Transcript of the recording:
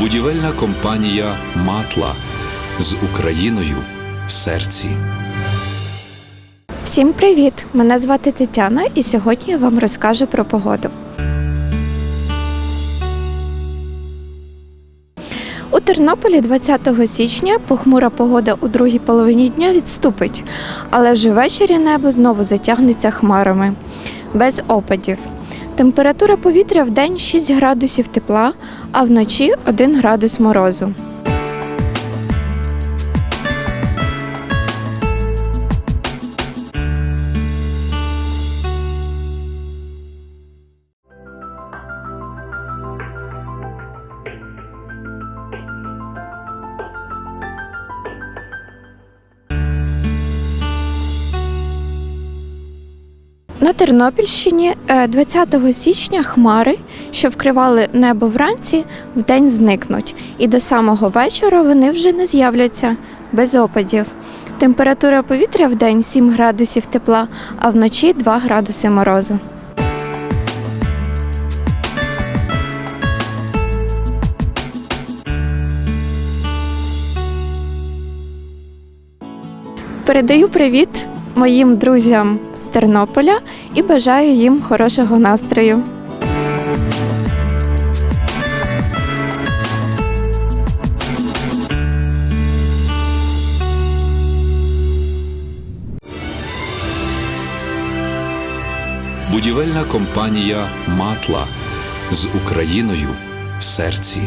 Будівельна компанія Матла з Україною в серці. Всім привіт! Мене звати Тетяна, і сьогодні я вам розкажу про погоду. У Тернополі 20 січня похмура погода у другій половині дня відступить, але вже ввечері небо знову затягнеться хмарами, без опадів. Температура повітря в день 6 градусів тепла, а вночі 1 градус морозу. На Тернопільщині е, 20 січня хмари, що вкривали небо вранці, вдень зникнуть, і до самого вечора вони вже не з'являться без опадів. Температура повітря в день 7 градусів тепла, а вночі 2 градуси морозу. Передаю привіт моїм друзям з Тернополя і бажаю їм хорошого настрою. Будівельна компанія Матла з Україною в серці.